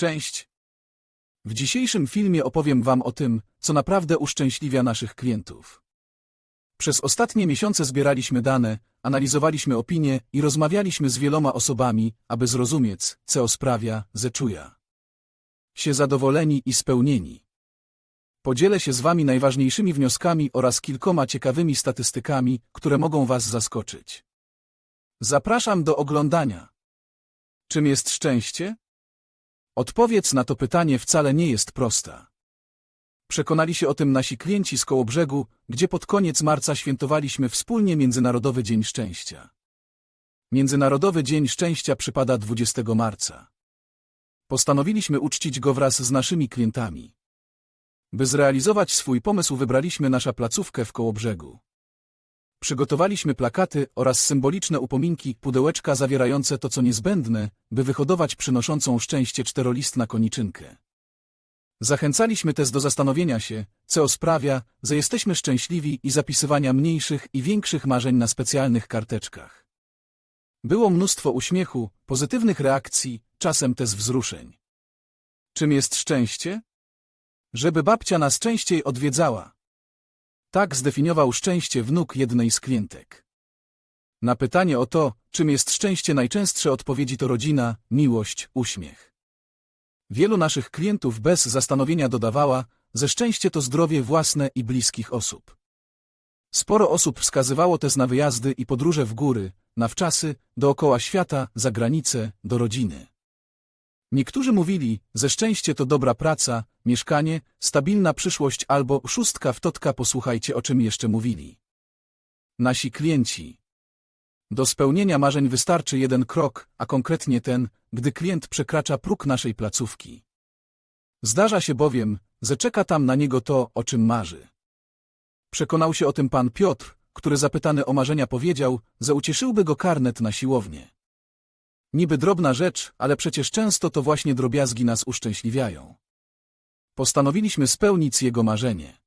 Cześć! W dzisiejszym filmie opowiem Wam o tym, co naprawdę uszczęśliwia naszych klientów. Przez ostatnie miesiące zbieraliśmy dane, analizowaliśmy opinie i rozmawialiśmy z wieloma osobami, aby zrozumieć, co sprawia, że czuja się zadowoleni i spełnieni. Podzielę się z Wami najważniejszymi wnioskami oraz kilkoma ciekawymi statystykami, które mogą Was zaskoczyć. Zapraszam do oglądania. Czym jest szczęście? Odpowiedź na to pytanie wcale nie jest prosta. Przekonali się o tym nasi klienci z Kołobrzegu, gdzie pod koniec marca świętowaliśmy wspólnie Międzynarodowy Dzień Szczęścia. Międzynarodowy Dzień Szczęścia przypada 20 marca. Postanowiliśmy uczcić go wraz z naszymi klientami. By zrealizować swój pomysł wybraliśmy nasza placówkę w Kołobrzegu. Przygotowaliśmy plakaty oraz symboliczne upominki, pudełeczka zawierające to, co niezbędne, by wyhodować przynoszącą szczęście czterolistna koniczynkę. Zachęcaliśmy też do zastanowienia się, co sprawia, że jesteśmy szczęśliwi i zapisywania mniejszych i większych marzeń na specjalnych karteczkach. Było mnóstwo uśmiechu, pozytywnych reakcji, czasem też wzruszeń. Czym jest szczęście? Żeby babcia nas częściej odwiedzała. Tak zdefiniował szczęście wnuk jednej z klientek. Na pytanie o to, czym jest szczęście najczęstsze odpowiedzi to rodzina, miłość, uśmiech. Wielu naszych klientów bez zastanowienia dodawała, że szczęście to zdrowie własne i bliskich osób. Sporo osób wskazywało też na wyjazdy i podróże w góry, na wczasy, dookoła świata, za granicę, do rodziny. Niektórzy mówili, że szczęście to dobra praca, mieszkanie, stabilna przyszłość albo szóstka w totka posłuchajcie o czym jeszcze mówili. Nasi klienci. Do spełnienia marzeń wystarczy jeden krok, a konkretnie ten, gdy klient przekracza próg naszej placówki. Zdarza się bowiem, że czeka tam na niego to, o czym marzy. Przekonał się o tym pan Piotr, który zapytany o marzenia powiedział, że ucieszyłby go karnet na siłownię. Niby drobna rzecz, ale przecież często to właśnie drobiazgi nas uszczęśliwiają. Postanowiliśmy spełnić jego marzenie.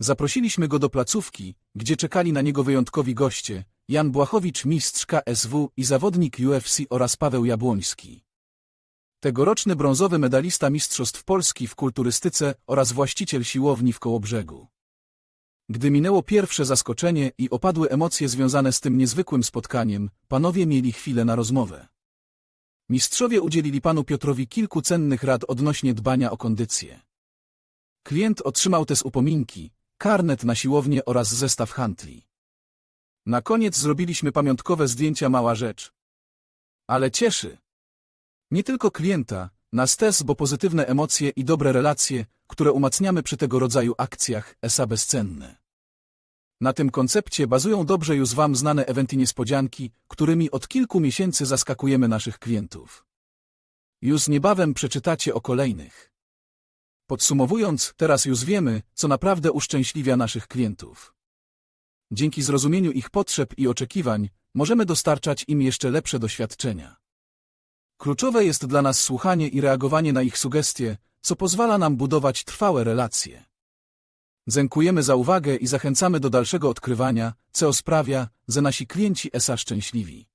Zaprosiliśmy go do placówki, gdzie czekali na niego wyjątkowi goście, Jan Błachowicz, mistrz KSW i zawodnik UFC oraz Paweł Jabłoński. Tegoroczny brązowy medalista Mistrzostw Polski w kulturystyce oraz właściciel siłowni w Kołobrzegu. Gdy minęło pierwsze zaskoczenie i opadły emocje związane z tym niezwykłym spotkaniem, panowie mieli chwilę na rozmowę. Mistrzowie udzielili panu Piotrowi kilku cennych rad odnośnie dbania o kondycję. Klient otrzymał też upominki, karnet na siłownię oraz zestaw handli. Na koniec zrobiliśmy pamiątkowe zdjęcia mała rzecz. Ale cieszy. Nie tylko klienta, nas też, bo pozytywne emocje i dobre relacje, które umacniamy przy tego rodzaju akcjach, esa bezcenne. Na tym koncepcie bazują dobrze już Wam znane eventy niespodzianki, którymi od kilku miesięcy zaskakujemy naszych klientów. Już niebawem przeczytacie o kolejnych. Podsumowując, teraz już wiemy, co naprawdę uszczęśliwia naszych klientów. Dzięki zrozumieniu ich potrzeb i oczekiwań, możemy dostarczać im jeszcze lepsze doświadczenia. Kluczowe jest dla nas słuchanie i reagowanie na ich sugestie, co pozwala nam budować trwałe relacje. Dziękujemy za uwagę i zachęcamy do dalszego odkrywania, co sprawia, że nasi klienci ESA szczęśliwi.